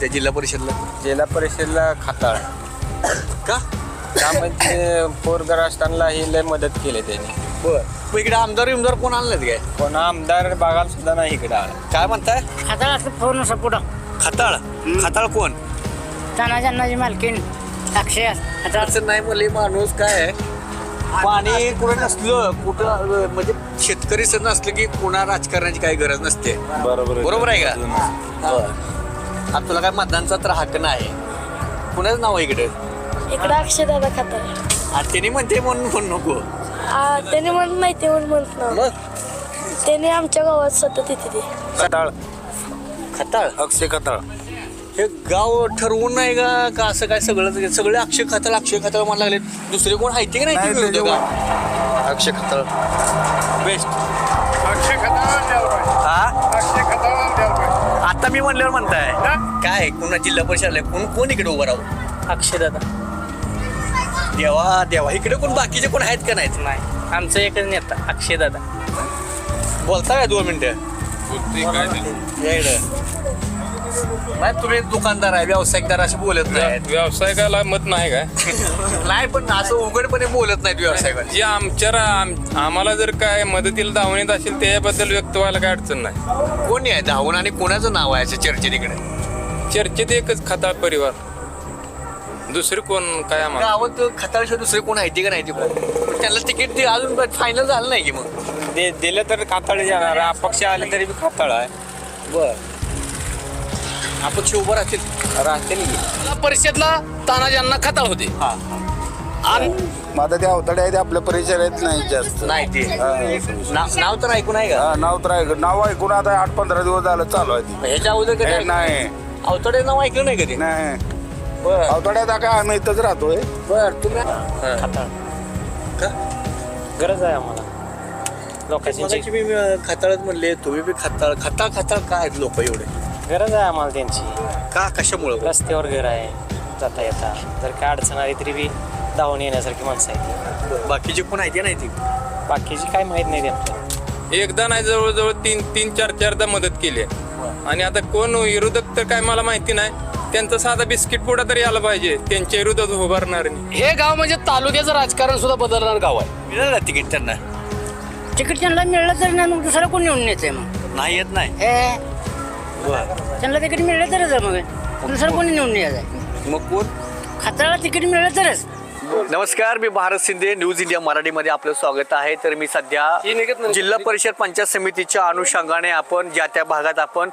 त्या जिल्हा परिषदला? जिल्हा परिषदला खाताळ. का? त्यामध्ये पूरग्रस्तांना ही लय मदत केली त्यांनी. बर. मग इकडे आमदार विमदार कोण आणलं काय? कोण आमदार बघायला सुद्धा नाही इकडे. आला काय म्हणताय? खाता असं फोन असं पुढं खताळ खताळ कोण? ताना ज्यांनाची मालकीन अक्षय आता. असं नाही म्हणले माणूस काय आहे, पाणी कुठं नसलं कुठं अं, म्हणजे शेतकरी सर नसलं की कुणा राजकारणाची काही गरज नसते. बरोबर बरोबर आहे का. आता तुला काय मतदानचा तर हक्क नाही. कुणाचं नाव आहे इकडे? इकडं अक्षय दादा खातात आणि त्यांनी म्हणते म्हणून म्हणू नको. त्याने म्हणून माहिती म्हणून म्हणत ना मग? त्याने आमच्या गावात सतत येते ते. खताळ. खताळ? अक्षय खताळ. हे गाव ठरवून नाही का? का असं काय सगळं सगळे अक्षय खताळ अक्षय खताळ म्हणायला लागले दुसरे कोण आहे की नाही नाही, ते अक्षय खताळ. बेस्ट अक्षय खताळ हा अक्षय खताळ आता मी म्हणल्यावर म्हणताय. काय पुन्हा जिल्हा परिषद कोण कोण इकडे उभं राहू? अक्षय दादा देवा देवा. इकडे कोण बाकीचे कोण आहेत का नाहीत? नाही. आमचा एकच नेता अक्षय दादा बोलता काय दोन मिनिटं? या इकडं. नाही तुम्ही दुकानदार आहे व्यावसायिकदार असे बोलत नाही व्यावसायिकाला मत नाही काय? नाही पण असं उघडपणे बोलत नाहीत व्यावसायिक जे आमच्या आम- आम्हाला जर काय मदतीला धावणीत असेल त्याबद्दल व्यक्त व्हायला काय अडचण नाही. कोणी आहे? धावून आणि कोणाचं नाव आहे असं चर्चेत इकडे? चर्चेत एकच खताळ परिवार. दुसरे कोण काय आम्हाला? गावात खताळशिवाय दुसरे कोण आहे ते का नाही ते कोण? पण त्यांना तिकीट ते अजून फायनल झालं नाही की मग. दे दिलं तर खाताळ जाणार अपक्ष आले तरी बी खाताळ आहे. बर. अपक्ष उभं राहतील. राहतील जिल्हा परिषदला तानाजींना खताळ होते. हा. आणि माझं ते अवतडे आहे ते आपल्या परिचयात नाही जास्त. नाही ते. नाव नाव तर ऐकून आहे का? हा, नाव तर ऐक नाव ऐकून आता आठ पंधरा दिवस झालं चालू आहे ती. ह्याच्या अगोदर कधी हे, ऐकलं? नाही. अवतडे नाव ऐकलं नाही कधी? नाही. बर. अवतड्यात काय आम्ही इथंच राहतोय. बर तुम्ही खताळ. का? गरज आहे आम्हाला. लोकांची मगाशी मी अं, खताळच म्हणले तुम्ही बी खताळ. खताळ खताळ काय आहेत लोक एवढे? गरज आहे आम्हाला त्यांची. का? कशामुळे? रस्त्यावर घर आहे जाता येता. जर काय अडचण आली तरी बी धावून येण्यासारखी माणसं आहेत बाकीचे कोण आहे नाही ती? बाकीची काय माहीत नाही त्यांना. एकदा नाही जवळजवळ तीन तीन चार चारदा मदत केली आहे. आणि आता कोण विरोधक तर काय मला माहिती नाही. त्यांचा साधा बिस्किट पुडा तरी आला पाहिजे. त्यांच्या विरोधात उभारणार नाही. हे गाव म्हणजे तालुक्याचं राजकारण सुद्धा बदलणार गाव आहे. मिळालं ना तिकीट त्यांना? तिकीट त्यांना मिळलं तर नाही मग दुसरं कोण निवडून येते मग? नाही येत नाही. हे त्यांना तिकीट मिळलं तरच आहे मग. दुसरं कोणी निवडून यायचं मग कोण? खाताळा तिकीट मिळलं तरच. नमस्कार मी भारत शिंदे न्यूज इंडिया मराठीमध्ये आपलं स्वागत आहे. तर मी सध्या जिल्हा परिषद पंचायत समितीच्या अनुषंगाने आपण ज्या त्या भागात आपण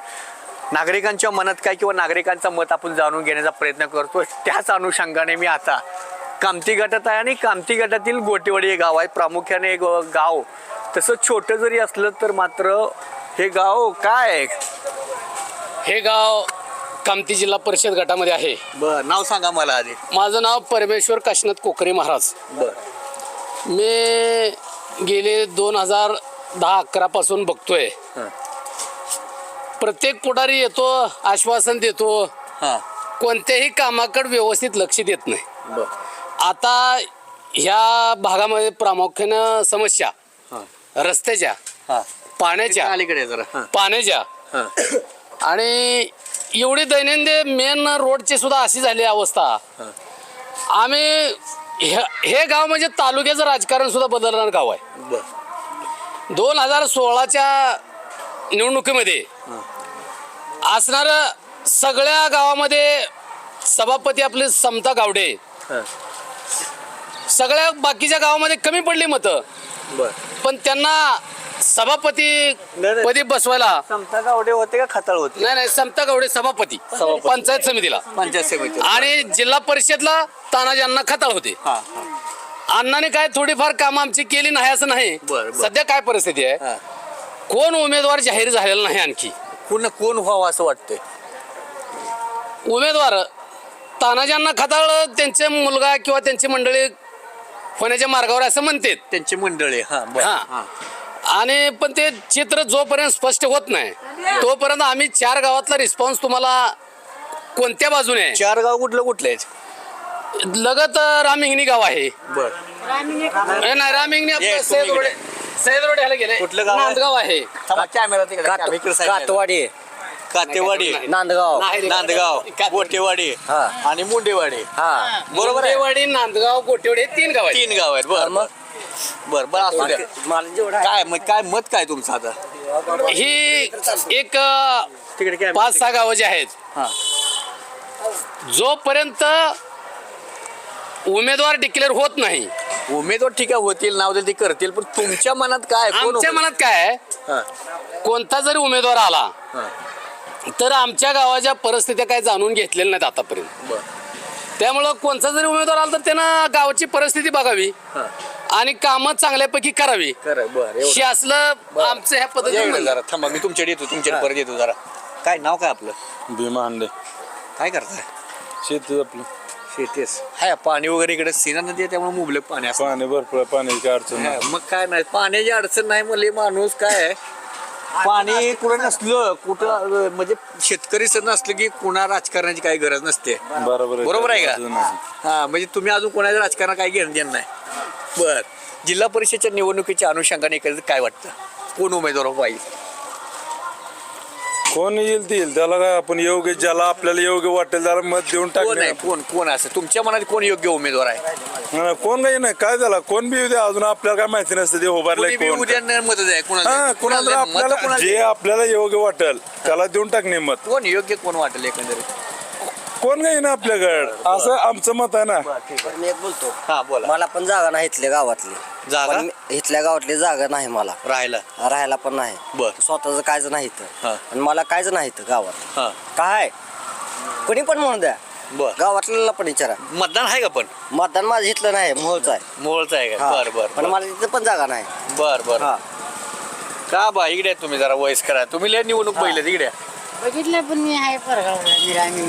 नागरिकांच्या मनात काय किंवा नागरिकांचं मत आपण जाणून घेण्याचा प्रयत्न करतो त्याच अनुषंगाने मी आता कामती गटात आहे आणि कामती गटातील गोटेवाडी हे गाव आहे. प्रामुख्याने एक गाव तसं छोटं जरी असलं तर मात्र हे गाव काय? हे गाव कामती जिल्हा परिषद गटामध्ये आहे. बरं नाव सांगा मला आधी. माझं नाव परमेश्वर काशीनाथ कोकरे महाराज. बरं. मी गेले दोन हजार दहा अकरा पासून बघतोय. हं. प्रत्येक पुढारी येतो आश्वासन देतो. हां. कोणत्याही कामाकडे व्यवस्थित लक्ष देत नाही. बरं. आता ह्या भागामध्ये प्रामुख्यानं समस्या. हां. रस्त्याच्या. हां. पाण्याच्या. अलीकडे जरा. हां. पाण्याच्या. हां. आणि एवढी दैनंदिन मेन रोडची सुद्धा अशी झाली अवस्था. आम्ही हे- हे गाव म्हणजे तालुक्याचं राजकारण सुद्धा बदलणार गाव आहे. दोन हजार सोळाच्या निवडणुकीमध्ये असणार सगळ्या गावामध्ये सभापती आपले समता गावडे. सगळ्या बाकीच्या गावामध्ये कमी पडली मतं. पण त्यांना सभापती. पदी बसवायला. समता गावडे होते का खताळ होते? नाही नाही समता गावडे सभापती. सभापती. पंचायत समितीला. पंचायत समिती. आणि जिल्हा परिषदला तानाजी अण्णा खताळ होते. हां हां. अण्णाने काय थोडीफार कामं आमची केली नाही असं नाही. बरं, बरं. सध्या काय परिस्थिती आहे? हां. कोण उमेदवार जाहीर झालेला नाही आणखी? कोण कोण व्हावं असं वाटतंय? उमेदवार तानाजी अण्णा खताळ त्यांचे मुलगा किंवा त्यांची मंडळी होण्याच्या मार्गावर असं म्हणतात. त्यांची मंडळी हां बरं. हां. हां. आणि पण ते चित्र जोपर्यंत स्पष्ट होत नाही तोपर्यंत आम्ही चार गावातला रिस्पॉन्स तुम्हाला कोणत्या बाजूने? आहे चार गाव कुठलं कुठले आहेत लगत रामहिंगणी गाव आहे. बर. ए, नाही आपलं तुम्ही सैद रोडे इकडे. सैद रोडे ह्याला गेले. कुठलं गाव आहे? नांदगाव आहे. कातवाडी. कातेवाडी. नांदगाव. नांदगाव. गोटेवाडी. आणि मुंडेवाडी. हा. बरोबर आहे. मुंडेवाडी नांदगाव गोटेवाडी हे तीन गाव आहेत. तीन गाव आहेत. बर मग? बर बर असू द्या मला जेवढा काय मग काय मत काय तुमचं आता ही एक अ, तिकडे काय पाच सहा गावं जी आहेत हा. जोपर्यंत उमेदवार डिक्लेअर होत नाही उमेदवार ठीक आहे होतील नाव देतील ते करतील पण तुमच्या मनात काय कोण आमच्या उमेदवार? मनात काय आहे हा, कोणता जरी उमेदवार आला हा. तर आमच्या गावाच्या परिस्थित्या काय जाणून घेतलेल्या नाहीत आतापर्यंत बर. त्यामुळं कोणता जरी उमेदवार आला तर त्यानं गावाची परिस्थिती बघावी हा. आणि कामं चांगल्यापैकी करावी. खरं बर एवढं. हे असलं आमचं ह्या या पद्धतीने इकडे. जरा थांबा मी तुमच्याकडे येतो तुमच्याकडे परत येतो जरा. काय नाव काय आपलं? भीमा हांडे. काय करताय? शेती आपली. शेतीस हाय पाणी वगैरे इकडे सीना नदी आहे त्यामुळे मुबलक पाणी असतं. पाणी भरपूर पाण्याची अडचण हा, मग काय नाही पाण्याची अडचण नाही म्हणले माणूस काय आहे, पाणी कुठं नसलं कुठं म्हणजे शेतकरीच नसलं की कुणा राजकारणाची काही गरज नसते. बरोबर बरोबर आहे का? अजून. हा म्हणजे तुम्ही अजून कोणाच्या राजकारण काही घेणं देणं नाही. बर. जिल्हा परिषदच्या निवडणुकीच्या अनुषंगाने एकंदरीत काय वाटतं? कोण उमेदवार पाहिजे कोण येईल ते येईल. त्याला काय आपण योग्य ज्याला आपल्याला योग्य वाटेल त्याला मत देऊन कोण आहे? टाकणे कोण कोण असं? तुमच्या मनात कोण योग्य उमेदवार आहे? कोण काही नाही काय झाला? कोण बी येऊ द्या अजून आपल्याला काय माहिती नसतं ते उभारलंय कोणी बी कोण. उद्या मत आहे हा कुणाला कोणाला मतं आपल्याला कोणाला जे आपल्याला योग्य वाटेल त्याला देऊन टाकणे मत. कोण योग्य कोण वाटेल एकंदरीत? कोण काही ना आपल्याकडे? असं आमचं मत आहे ना. मी एक बोलतो. हा बोला मला पण जागा नाही इथल्या गावातली. जागा? पण मी- इथल्या गावातली जागा नाही मला. राहायला? राहायला पण नाही. बर. स्वतःच कायच नाही हा. इथं आणि मला कायच नाही इथं गावात. हा. काय? कोणी पण म्हणून द्या. बर. गावातल्याला पण विचारा. मतदान आहे का पण? मतदान माझं इथलं नाही मोहळचं आहे. मोळचं आहे का? हा. बर बर पण मला तिथं पण जागा नाही. बर बर. हा. का बा? इकडे तुम्ही जरा वयस्कर आहे. तुम्ही लय निवडणूक पहिले तिकडे बघितलं पण मी आहे परगावला निरामी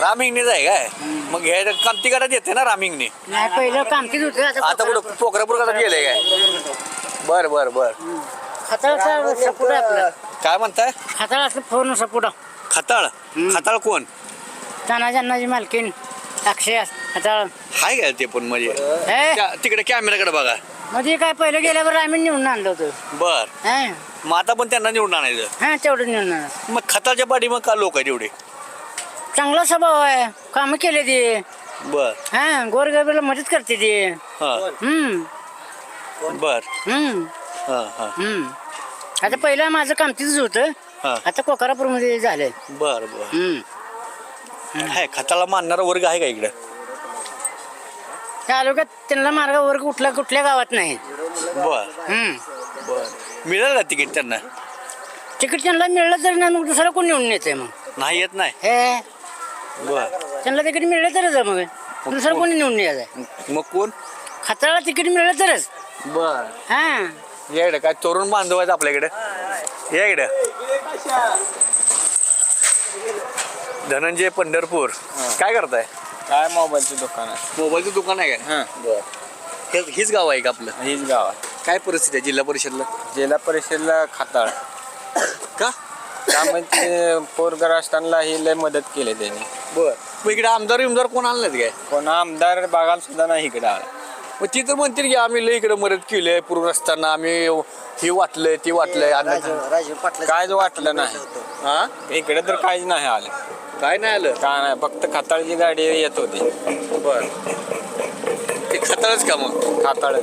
रामिंगनीच आहे काय? मग हे कामती गटात येते ना रामिंगनी. नाही पहिलं कामकीच होतं आता कुठं? पोखरापूर गटात गेले काय? बर बर बर. खताळचा सपोर्ट आपलं. काय म्हणताय? खताळ असलं फोन सपोर्ट खताळ? खताळ कोण? ताना जन्नाची मालकीन अक्षय खताळ. हाय काय ते पण म्हणजे? हे त्या- तिकडे कॅमेराकडे बघा. मध्ये काय पहिलं गेल्यावर आम्ही निवडून आणलं होतं. बर. हा मग आता पण त्यांना निवडून आणायचं हा तेवढं निवडून आणलं मग खताच्या पाठी मग का लोक आहेत एवढे? चांगला स्वभाव आहे. कामं केले ते. बर. हा गोरगरीबाला मदत करते ते. हा. हम्म. बर. हम्म. हा हा. हम्म. आता पहिलं माझं कामतीच होतं. हा. आता कोकारापूरमध्ये झालंय. बर बर. हम्म. हाय खताला मानणारा वर्ग आहे का इकडे? तालुक्यात त्यांना मार्ग वर्ग कुठल्या कुठल्या गावात नाही. बर. हम्म. मिळेल का तिकीट त्यांना? तिकीट त्यांना मिळलं तरी ना मग दुसरा कोण निवडून येते मग? नाही येत नाही. हे? बर. त्यांना तिकीट मिळलं तरच आहे मग. दुसरं कोणी? निवडून यायचं मग कोण? खताळा तिकीट मिळलं तरच. बर. हा. या इकडे काय तरुण बांधव आहेत आपल्याकडे या इकडे. धनंजय पंढरपूर. काय करताय? काय मोबाईलचं दुकान आहे. मोबाईलचं दुकान आहे काय? बर. हे- हीच गाव आहे का आपलं? हीच गाव आहे. काय परिस्थिती आहे जिल्हा परिषदला? जिल्हा परिषदला खाताळ. का? त्यामध्ये पोरग्रस्तांना ही लय मदत केली त्यांनी. बर. मग इकडे आमदार विमदार कोण आणलेत काय? कोण आमदार बघायला सुद्धा नाही इकडे आला. मग ती तर म्हणतील की आम्ही लय इकडे मदत केली आहे पूर्ण असताना आम्ही हे वाटलंय ते वाटलंय अन्नाचं राजीव पाटला कायच वाटलं नाही. हा? इकडे तर काहीच नाही आलं. काय नाही आलं? काय नाही फक्त खाताळची गाडी येत होती. बर. ते खतरच का मग? खाताळ.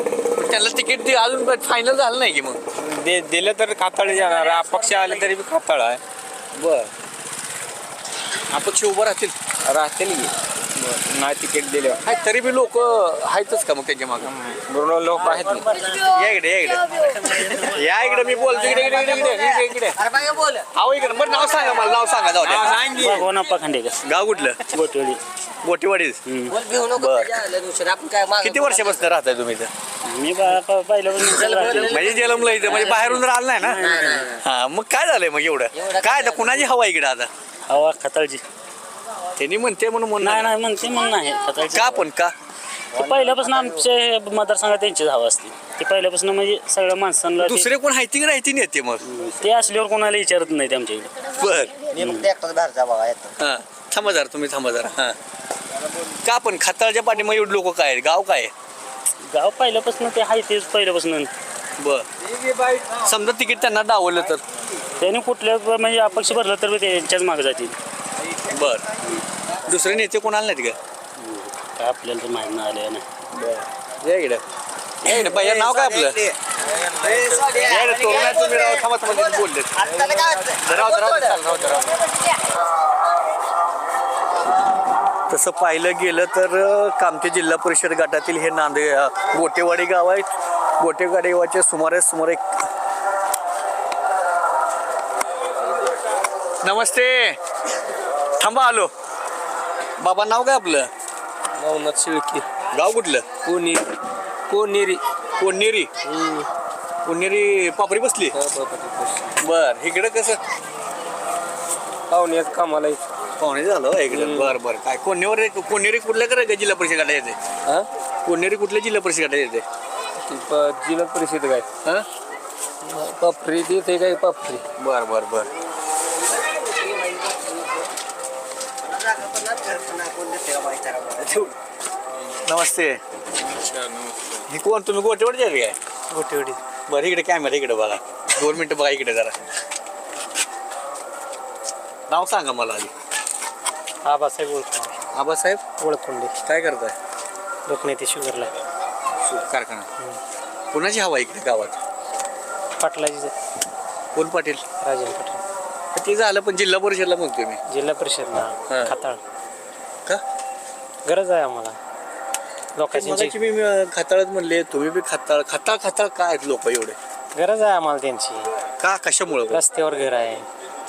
त्यांना तिकीट अजून फायनल झालं नाही की मग? दे दिलं तर खाताळ जाणार अपक्ष आले तरी बी खाताळ आहे. बर. अपक्ष उभं राहतील. राहतील की. नाही तिकीट दिलं हाय तरी बी लोक आहेतच का मग त्याच्या मागं? बरोबर लोक आहेत ना. या इकडे या इकडे. या इकडे मी बोलतो इकडे इकडे इकडे इकडे इकडे इकडे. अहो इकडे बरं नाव सांगा मला नाव सांगा जाऊ द्या. खांडेकर गाव कुठलं? गोटवडी गोटीवाडीच किती वर्षापासून राहताय तुम्ही इथं? मी पहिल्यापासून म्हणजे जलमलं इथं म्हणजे बाहेरून राहिलं नाही ना? हा मग काय झालंय मग एवढं? काय आता कुणाची हवा इकडे आता? हवा खताळची. त्यांनी म्हणते म्हणून नाही म्हणणार नाही म्हणते मग नाही. का पण का? ते पहिल्यापासून आमचे मतदारसंघात त्यांचीच हवा असते. ते पहिल्यापासून म्हणजे सगळ्या माणसांना ते- दुसरे कोण हायती राहती नेते मग? ते असल्यावर कोणाला विचारत नाही ते आमच्या इकडे. बर. हा. थांबा जरा तुम्ही थांबा जरा. हा. का पण खताळच्या पाठीमागे एवढे लोक काय आहेत? गाव काय आहे? गाव पहिल्यापासून ते आहे तेच पहिल्यापासून. बर. समजा तिकीट त्यांना डावलं तर? त्यांनी कुठल्या म्हणजे अपक्ष भरलं तर ते त्यांच्याच मागे जातील. बर. दुसरे नेते कोणाला नाहीत का काय आपल्याला तर माहीत नाही आलं ना या इकडे. या इकडे. बाई नाव काय आपलं? या इकडे, तरुण आहे तुम्ही राव, थांबा, थांबा, तिथे बोललेत. जरा, जरा, जरा, जरा, जरा. तसं पाहिलं गेलं तर अं, कामठी जिल्हा परिषद गटातील हे नांदे अं, गोटेवाडी गाव आहे गोटेवाडी गावाचे सुमारे सुमारे नमस्ते. थांबा आलो. बाबा नाव काय आपलं? नवनाथ शिळकी गाव कुठलं? कोणी कोणेरी. कोणेरी. कोणेरी पापरी बसली? बर इकडे कसं? पाहुण्यात कामाला पाहुणे झालं इकडे. बर बर. काय कोणेवर कोणेरी कुठल्या करायचं जिल्हा परिषद येते? हा? कोणेरी कुठल्या जिल्हा परिषद येते? जिल्हा परिषद काय? हा? पापरी ते काय पापरी. बर बर बर. नमस्ते. हे कोण तुम्ही गोटेवरचे आहेत काय? गोटेवडी बरं इकडे कॅमेरा इकडे बघा. दोन मिनिटं बघा इकडे जरा. नाव सांगा मला आधी. आबासाहेब ओळख आबासाहेब? ओळखुंडे. काय करताय? लोकनेते शुगरला. कारखाना. कोणाची हवा इकडे गावात? पाटलाजी कोण पाटील? राजन पाटील. ते झालं पण जिल्हा परिषदला म्हणतोय मी. जिल्हा परिषदला. खाताळ. गरज आहे आम्हाला. लोकांची मी अं, खताळच म्हणले तुम्ही बी खताळ खताळ खताळ काय आहेत लोक एवढे? गरज आहे आम्हाला त्यांची. का कशामुळं रस्त्यावर घर आहे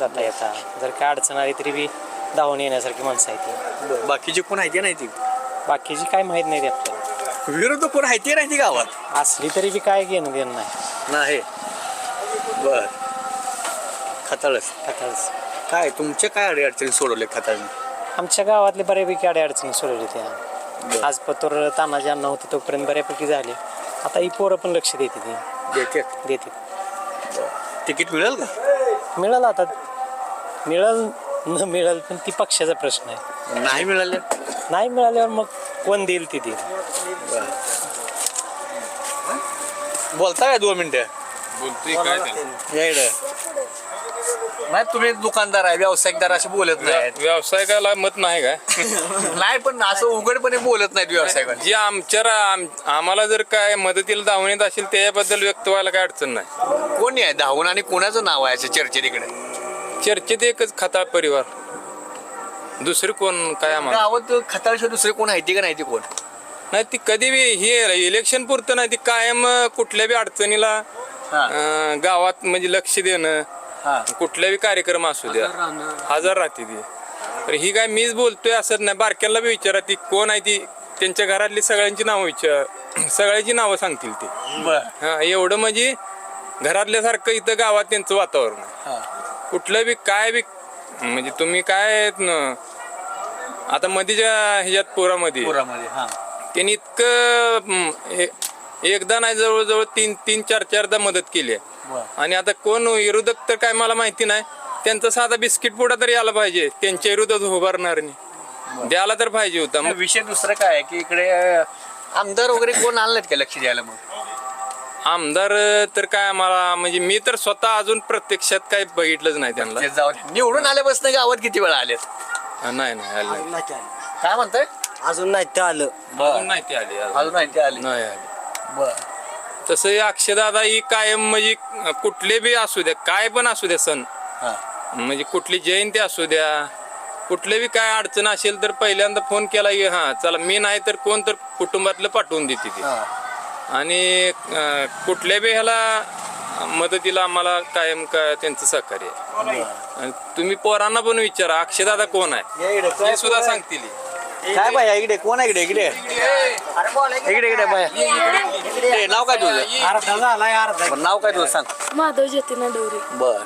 जाता येता. जर काय अडचण आली तरी बी धावून येण्यासारखी माणसं आहे ती. बाकीचे कोण आहे ते नाही ती? बाकीची काय माहीत नाही ते आपल्याला विरोध कोण आहे ते नाही ती गावात? असली तरी बी काय घेणं देणं नाही. नाही. बर. खताळच. खाताळच. काय तुमच्या काय अडी अडचणी सोडवले खताळने? आमच्या गावातले बऱ्यापैकी अडी अडचणी सोडवली त्या आज पतोर तानाजी अण्णा होते तोपर्यंत बऱ्यापैकी झाले. आता ही पोरं पण लक्ष देते ती. देते? देते. तिकीट मिळेल का? मिळालं आता. मिळल न मिळल पण ती पक्षाचा प्रश्न आहे. नाही मिळाले? नाही मिळाल्यावर मग कोण देईल ती देईल? बोलता काय दोन मिनिटं? बोलतोय काय. नाही तुम्ही दुकानदार आहे व्यावसायिकदार असे बोलत नाही व्यावसायिकाला मत नाही का नाही पण असं उघडपणे बोलत नाहीत व्यावसायिक जी आमच्या आम- आम्हाला जर काय मदतीला धावून येत असेल त्याबद्दल व्यक्त व्हायला काय अडचण नाही. कोणी आहे धावून आणि कोणाचं नाव आहे असं चर्चेत इकडे? चर्चेत एकच खताळ परिवार. दुसरी कोण काय आम्हाला? गावात खताळशिवाय दुसरे कोण आहे ते का नाही ते कोण? नाही ती कधी बी हे इलेक्शन पुरतं नाही ती कायम कुठल्या बी अडचणीला हा. अं, गावात म्हणजे लक्ष देणं हा. कुठल्या बी कार्यक्रम असू द्या. हजार राहते ती. तर ही काय मीच बोलतोय असं नाही. बारक्याला बी विचारा ती कोण आहे ती. त्यांच्या घरातली सगळ्यांची नावं विचार. सगळ्याची नावं सांगतील ती. बर. हा एवढं म्हणजे घरातल्यासारखं इथं गावात त्यांचं वातावरण आहे. हा. कुठलं बी काय बी म्हणजे तुम्ही काय न- आता मधीच्या ह्याच्यात पोरामध्ये. पुरामध्ये हा. त्यांनी इतकं ए- एकदा नाही जवळजवळ तीन तीन चार चारदा मदत केली आहे. आणि आता कोण विरोधक तर काय मला माहिती नाही. त्यांचा साधा बिस्किट पुडा तरी आला पाहिजे. त्यांच्या विरोधात उभारणार नाही. द्यायला तर पाहिजे होता. मग विषय दुसरं काय आहे की इकडे आमदार वगैरे कोण आणलेत का लक्ष द्यायला मग? आमदार तर काय आम्हाला म्हणजे मी तर स्वतः अजून प्रत्यक्षात काही बघितलंच नाही त्यांना. ते जाऊ दे. निवडून आल्यापासून गावात किती वेळा आलेत? नाही नाही आले नाही. काय म्हणताय? अजून नाही ते आलं. अजून नाही ते आले. अजून. अजून नाही ते आले. नाही आले. बर. तसं हे अक्षदादा ही कायम म्हणजे कुठले बी असू द्या काय पण असू द्या सण. हा. म्हणजे कुठली जयंती असू द्या कुठले बी काय अडचण असेल तर पहिल्यांदा फोन केला की हा चला मी नाही तर कोण तर कुटुंबातलं पाठवून देते ती. हा. आणि अं, कुठल्या बी ह्याला मदतीला आम्हाला कायम का त्यांचं सहकार्य आहे. आणि तुम्ही पोरांना पण विचारा अक्षदादा कोण आहे. ते सुद्धा सांगतील. काय बाया इकडे कोण आहे इकडे इकडे? इकडे इकडे बाया. इकडे नाव काय तुझं? अर्धा झालाय अर्धा बरं, नाव काय तुझं सांग. माधव ज्योतिना डोरे. बर.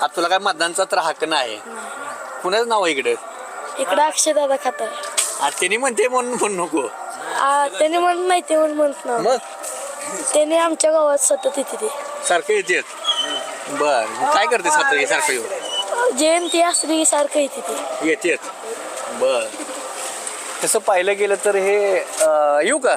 आता तुला काय मतदानचा तर हक्क नाही. कुणाचं नाव आहे इकडे? इकडं अक्षय दादा आता त्यांनी म्हणते म्हणून म्हणू नको. आ, त्यांनी म्हणत नाही ते म्हणून म्हणत ना मग? त्यांनी आमच्या गावात सतत येते ते. सारखं येतेत बर मग काय करते सारखं सारखं येऊन? जयंती असली की सारखं येते ते. येतेत. बर. तसं पाहिलं गेलं तर हे अं, येऊ का?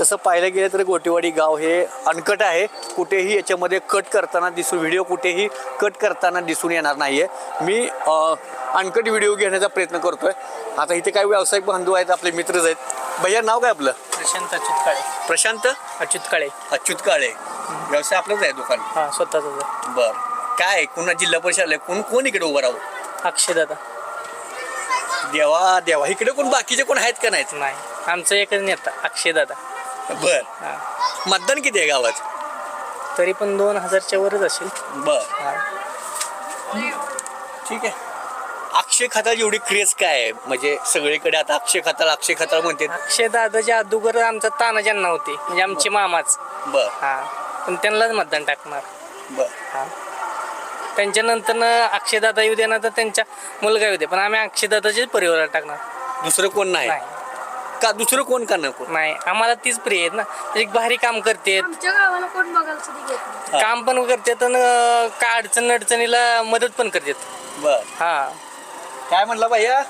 तसं पाहायला गेलं तर गोटेवाडी गाव हे अनकट आहे. कुठेही याच्यामध्ये कट करताना दिसून व्हिडिओ कुठेही कट करताना दिसून येणार नाही आहे मी अ, अनकट व्हिडिओ घेण्याचा प्रयत्न करतोय. आता इथे काही व्यावसायिक बांधव आहेत आपले मित्रच आहेत. भैया नाव काय आपलं? प्रशांत अच्युत काळे प्रशांत? अच्युत काळे अच्युत काळे व्यवसाय आपलंच आहे दुकान? हा स्वतःच बर. काय पुन्हा जिल्हा परिषद आले कोण कोण इकडे उभं राहू? अक्षय दादा देवा देवा. इकडे कोण बाकीचे कोण आहेत का नाहीत? नाही. आमचं एकच नेता अक्षय दादा बर मतदान किती आहे गावात? तरी पण दोन हजारच्या वरच असेल. बर. ठीक आहे. अक्षय खताची एवढी क्रेज काय आहे? म्हणजे सगळीकडे आता अक्षय खताळ अक्षय खताळ म्हणते. अक्षय दादाच्या अगोदर आमचा तानाज्यांना होते म्हणजे आमचे मामाच. बर. हा. पण त्यांनाच मतदान टाकणार. बर. त्यांच्यानंतर अक्षय दादा येऊ दे ना तर त्यांच्या मुलगा येऊ दे. पण आम्ही अक्षय दादाचेच परिवार टाकणार. दुसरं कोण नाही? नाही. का दुसरं कोण का नको नाही. आम्हाला तीच प्रिय आहेत ना. एक भारी काम करते आमच्या गावाला कोण बघायला सुद्धा घेत नाही. काम पण करतात आणि काय अडचण अडचणीला मदत पण करतात. बर. हा. काय म्हणला भैया?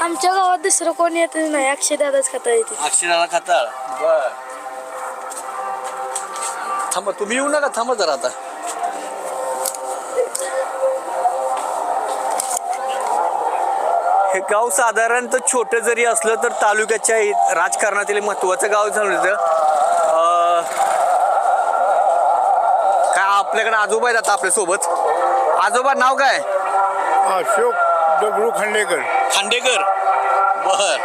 आमच्या गावात दुसरं कोण येत नाही. अक्षय दादाच खाता येते. अक्षराला खताळ बर. थांबा तुम्ही येऊ नका. थांबा जरा आता. हे गाव साधारणतः छोटं जरी असलं तर तालुक्याच्या राजकारणातील महत्वाचं गाव झालं काय आपल्याकडे आजोबा आहेत आता आपल्यासोबत? आजोबा नाव काय? अशोक दगडू खांडेकर. खांडेकर. बर.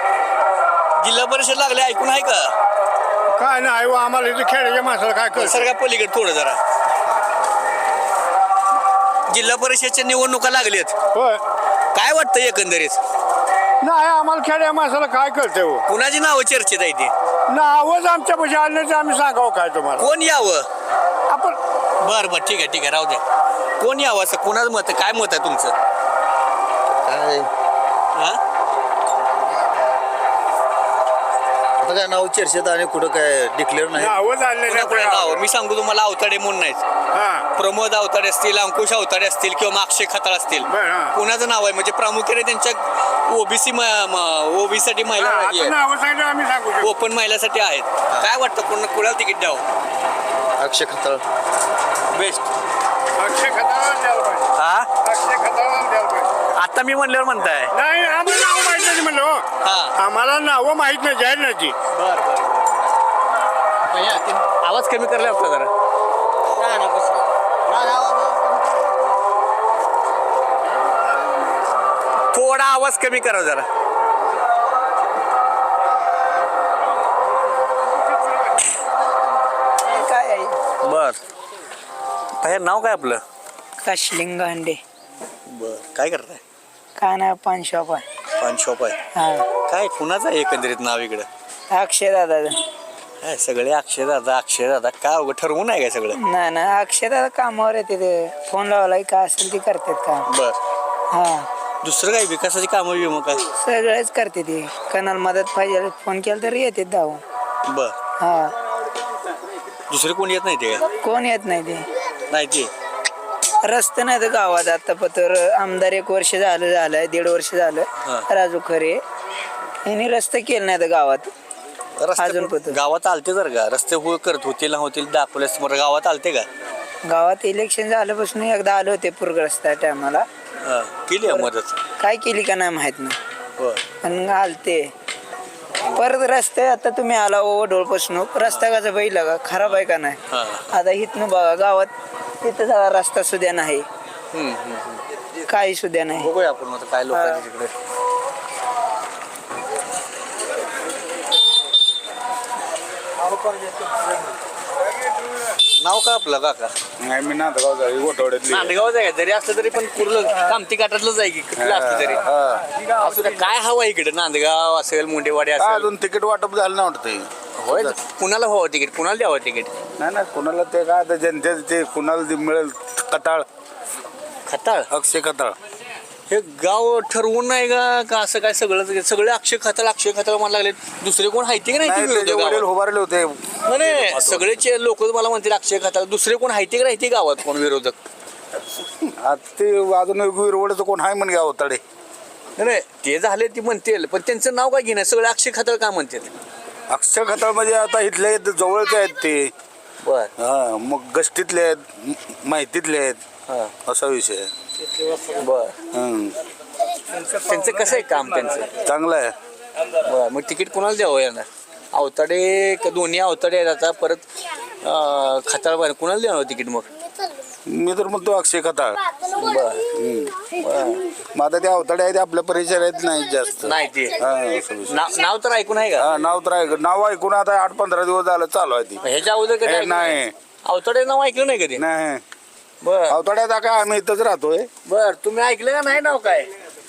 जिल्हा परिषद लागले ऐकून आहे का? काय नाही हो, आम्हाला इथे खेळायच्या माणसाला काय कळतं? सरका पलीकडे थोडं जरा. जिल्हा परिषदच्या निवडणुका लागल्यात. होय. काय वाटतं एकंदरीत? नाही आम्हाला खेळायच्या माणसाला काय कळतंय हो? कुणाची नावं चर्चेत आहे ती? नावच आमच्या पैसे आले तर आम्ही सांगावं काय तुम्हाला? कोण यावं? आपण बर बर ठीक आहे ठीक आहे राहू द्या कोण यावं असं? कोणाचं मत आहे? काय मत आहे तुमचं? काय? हा? आता काय नाव चर्चेत आणि कुठं काय डिक्लेअर नाही? कोणाकोणा नाव? मी सांगू तुम्हाला अवताडे म्हणून नाहीत. हा. प्रमोद अवताडे असतील अंकुश अवताडे असतील किंवा मग अक्षय खताळ असतील. बरं, हा. कोणाचं नाव आहे? म्हणजे प्रामुख्याने त्यांच्या ओबीसी ओबीसी साठी महिला हा, राखी आता आहे. नावं सांगितलं आम्ही सांगू शकतो. ओपन महिलासाठी आहेत. काय वाटतं? कोण कोणाला तिकीट द्यावं? अक्षय खताळ. बेस्ट अक्षय द्यायला पाहिजे. हा? अक्षय आता मी म्हणल्यावर म्हणताय. नाही आम्हाला नाव माहीत नाही म्हणलं हो. हा. आम्हाला नावं माहीत नाही जाहीर नाही ती. बर बर भैया, ते आवाज कमी करला होता जरा. थोडा आवाज कमी करा जरा. काय आहे? बर. भैया नाव काय आपलं? काशलिंग अंडे बर काय करताय? काय नाही पान शॉप आहे. पान शॉप आहे? हा. काय कुणाचं आहे एकंदरीत नाव इकडं? अक्षय दादा. काय सगळे अक्षय दादा अक्षय दादा. काय अवघड ठरवून आहे काय सगळं? नाही ना अक्षय दादा कामावर येते ते. फोन लावलाय काय असेल ते करतात काम. बर. हा. दुसरं काय विकासाची कामं विमं काय? सगळेच करते ते. कोणाला मदत पाहिजे फोन केला तरी येते धावून बर. हा. दुसरे कोण येत नाही ते? काय कोण येत नाही ते. नाही ते? रस्ते नाही तर गावात आता पतर आमदार एक वर्ष झालं झालंय दीड वर्ष. झालं. राजू खरे यांनी रस्ते केले नाही तर गावात. अजून पद्धत. गावात आलते जर का? रस्ते हो करत होतील ना होतील दाखवले समोर गावात आलते का? गावात इलेक्शन झाल्यापासून एकदा आले होते पूरग्रस्त टायमाला. केली आहे मदत? काय केली का नाही माहीत नाही. पण आलते. परत रस्ते आता तुम्ही आला ओढोळपासून रस्ता कसा बघितला का? खराब आहे का नाही. आता इथनं बघा गावात तिथं सगळा रस्ता सुद्धा नाही. हम्म, हम्म, हम्म. काही सुद्धा नाही. बघूया आपण काय लोकांचे तिकडे. नाव का आपलं काका? नाही मी नांदगाव झाली गोठवड्यातली. नांदगावच आहे का? जरी असलं तरी पण पूर्ण कामती काठातलंच आहे की कुठलं असलं तरी. असू द्या. काय हवं आहे इकडे? नांदगाव असेल मुंडेवाडी असेल. अजून तिकीट वाटप झालं नाही वाटतं. होय कुणाला हवं तिकीट कुणाला द्यावं तिकीट. नाही नाही कुणाला ते काय आता जनतेचं ते कुणाला ते मिळेल कताळ खताळ? अक्षय कताळ हे गाव ठरवून नाही का? का असं काय सगळं सगळे अक्षय खताळ अक्षय खताळ मला लागले दुसरे कोण आहे की नाही ते त्याचे विरोधक वडील गावात? उभारले होते. नाही, नाही सगळेचे लोक मला म्हणतील अक्षय खताळ. दुसरे कोण आहे की राहते गावात? कोण विरोधक? आता ते अजून विरवडचं कोण आहे म्हण गाव तडे नाही, नाही ते झाले ती म्हणतील. पण त्यांचं नाव काय घेणार सगळे अक्षय खताळ का म्हणतात अक्षय खताळ म्हणजे आता इथले जवळचे आहेत ते. बर. हा मग गष्टीतले आहेत माहितीतले हा. आहेत असा विषय आहे. बर. हं. त्यांचं कसं आहे काम त्यांचं? चांगलं आहे. बर मग तिकीट कोणाला द्यावं यांना अवताडे क- दोन्ही अवताडे आहेत आता परत अं, खताळ बाहेर. कोणाला देणार तिकीट मग? मी तर म्हणतो अक्षय खताळ बर. मग आता ते अवताडे आहेत ते आपल्या परिसरात नाही जास्त. नाही ते. हा. नाव नाव तर ऐकून आहे का? हा, नाव तर ऐक नाव ऐकून आता आठ पंधरा दिवस झालं चालू आहे ती. ह्याच्या अगोदर कधी हे, ऐकलं नाही. अवताडे नाव ऐकलं नाही कधी? नाही. बर. अवताड्यात आता काय आम्ही इथंच राहतोय. बर तुम्ही ऐकलं का नाही नाव काय?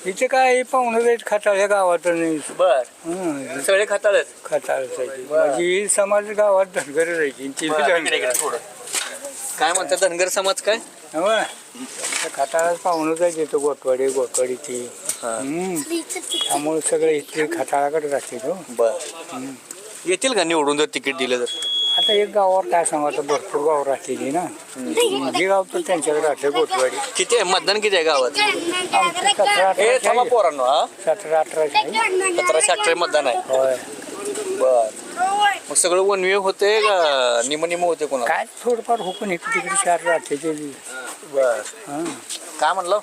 इथे काय पाहुणं जाईल खताळ गावात नाही बर. सगळे खताळच? खताळसाठी म्हणजे ही समाज गावात धनगर राहायची ती बी थोडं. काय म्हणतात धनगर समाज काय? खताळाच पाहुणं जायचे तो गोटवाडी गोटवाडी ती. त्यामुळे सगळे इथले खताळाकडे राहते हो बर. येतील का निवडून जर तिकीट दिलं तर? आता एक गावावर काय सांगू आता भरपूर गाव राहते ती ना. जे गाव तर त्यांच्याकडे राहते गोटवाडी. किती आहे? मतदान किती आहे गावात? आमचे सतरा हे अठराशे थांबा आहे. पोरांनो हा. सतरा अठराशे आहे. सतराशे अठरा मतदान आहे. होय. बर. मग सगळं वन वे होते का निम निम होते कोणाला? काय थोडंफार हुकून इकडे तिकडे चार राहते ते. बर. हा. काय म्हणलं?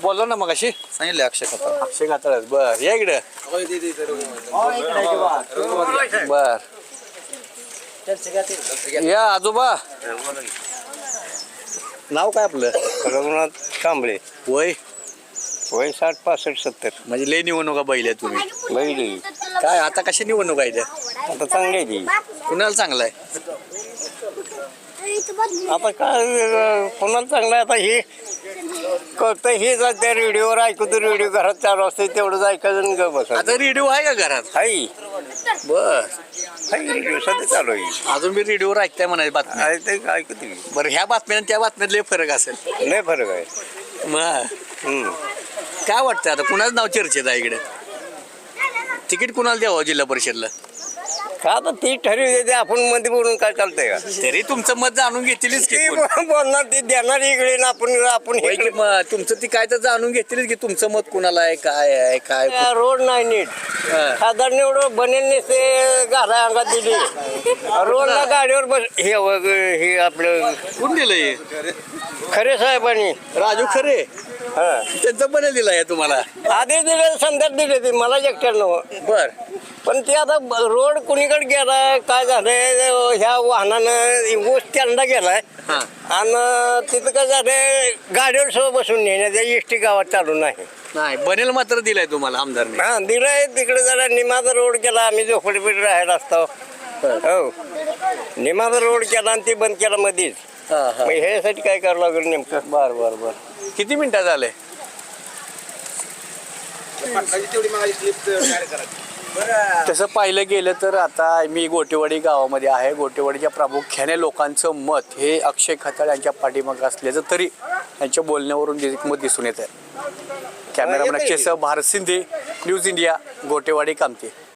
बोललो ना मग अशी सांगितलं अक्षय खताळ अक्षय खाताळच बर या इकडे. बर. या आजोबा. नाव काय आपलं? रघुनाथ कांबळे. वय? वय साठ पासष्ट सत्तर. म्हणजे लय निवडणुका बैल तुम्ही. बैल काय आता कशा निवडणुका आहे आता चांगली आहे ती. कुणाला चांगला आहे? आता काय कोणाला चांगलं आहे आता हे? कळतं हे जर त्या रेडिओवर ऐकू तर रेडिओ घरात चालू असते तेवढंच ऐकायचं आणि ग बस आता रेडिओ आहे का घरात? हाय बर हाय रेडिओ सध्या चालू आहे. अजून मी रेडिओवर ऐकताय म्हणायची बातम्या आहे ते ऐकू तुम्ही बरं ह्या बातम्या आणि त्या बातम्यात लय फरक असेल. लय फरक आहे. मग. हम्म. काय वाटतं आता? कुणाचं नाव चर्चेत आहे इकडे? तिकीट कुणाला द्यावं जिल्हा परिषदला? का आता ती ठरवते ते आपण मध्ये बोलून काय चालतंय का? तरी तुमचं मत जाणून घेतीलच की ती कोण. बोलणार ती देणार इकडे ना आपण आपण होय की इकडे मग तुमचं ती काय तर जाणून घेतीलच की तुमचं मत कुणाला आहे काय आहे काय रोड नाही नीट. हा. साधारण एवढं बनेल नसते घाला अंगात दिली. रोडला गाडीवर बस हे वग- हे आपलं कोण दिलंय खरे साहेबांनी. राजू खरे? हा त्यांचं पण दिलं आहे तुम्हाला? आधी दिले संध्यात दिले ते. मला एकट्यानं बर. पण ते आता ब- रोड कुणीकडे गेलाय काय झालंय ह्या वाहनानं ऊस त्यांना गेलाय. हा. आणि तिथं काय झालंय गाडीवर सह बसून नेण्याच्या एस टी गावात चालू नाही. नाही बनेल मात्र दिलाय तुम्हाला आमदारने. हा दिलंय. तिकडे जरा निमाचा रोड केला आम्ही झोपडीपीठ राहायला असतो. हो. निमाचा रोड केला आणि ते बंद केला मध्येच हा हा. मग ह्यासाठी काय करावं लागेल नेमकं? बर बर बर. किती मिनिटं झाले? तसं पाहिलं गेलं तर आता मी गोटेवाडी गावामध्ये आहे. गोटेवाडीच्या प्रामुख्याने लोकांचं मत हे अक्षय खताळ यांच्या पाठीमागं असल्याचं तरी यांच्या बोलण्यावरून मत दिसून येत आहे cameraman Keshav Bharat Shinde news India Gotewadi Kamte.